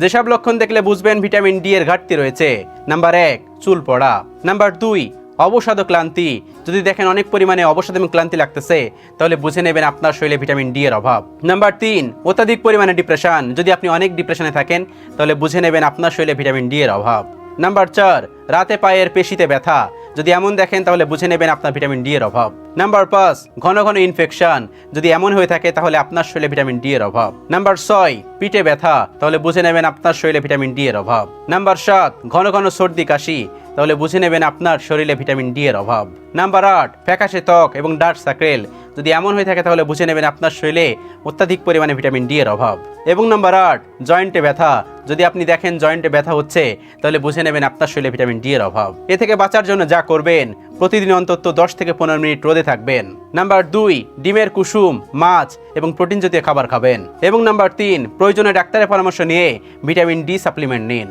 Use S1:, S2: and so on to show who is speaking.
S1: যেসব লক্ষণ দেখলে বুঝবেন ভিটামিন ডি এর ঘাটতি রয়েছে। নাম্বার এক, চুল পড়া। নাম্বার দুই অবসাদ ক্লান্তি। যদি দেখেন অনেক পরিমাণে অবসাদ এবং ক্লান্তি লাগতেছে, তাহলে বুঝে নেবেন আপনার শরীরে ভিটামিন ডি এর অভাব। নাম্বার তিন, অত্যাধিক পরিমাণে ডিপ্রেশন। যদি আপনি অনেক ডিপ্রেশনে থাকেন, তাহলে বুঝে নেবেন আপনার শরীরে ভিটামিন ডি এর অভাব। নাম্বার চার, রাতে পায়ের পেশিতে ব্যথা। যদি এমন দেখেন, তাহলে বুঝে নেবেন আপনার ভিটামিন ডি এর অভাব। নাম্বার পাঁচ, ঘন ঘন ইনফেকশন যদি এমন হয়ে থাকে, তাহলে আপনার শরীরে ভিটামিন ডি এর অভাব। নাম্বার ছয়, পিঠে ব্যথা। তাহলে বুঝে নেবেন আপনার শরীরে ভিটামিন ডি এর অভাব। নাম্বার সাত, ঘন ঘন সর্দি কাশি। তাহলে বুঝে নেবেন আপনার শরীরে ভিটামিন ডি এর অভাব। নাম্বার আট, ফ্যাকাশে ত্বক এবং ডার্ক সার্কেল। যদি এমন হয়ে থাকে তাহলে বুঝে নেবেন আপনার শরীরে অত্যাধিক পরিমাণে ভিটামিন ডি এর অভাব। এবং নাম্বার আট, জয়েন্টে ব্যথা। যদি আপনি দেখেন জয়েন্টে ব্যথা হচ্ছে, তাহলে বুঝে নেবেন আপনার শরীরে ভিটামিন ডি এর অভাব। এ থেকে বাঁচার জন্য যা করবেন, প্রতিদিন অন্তত দশ থেকে পনেরো মিনিট রোদে থাকবেন। নাম্বার দুই, ডিমের কুসুম, মাছ এবং প্রোটিন জাতীয় খাবার খাবেন। এবং নাম্বার তিন, প্রয়োজনে ডাক্তারের পরামর্শ নিয়ে ভিটামিন ডি সাপ্লিমেন্ট নিন।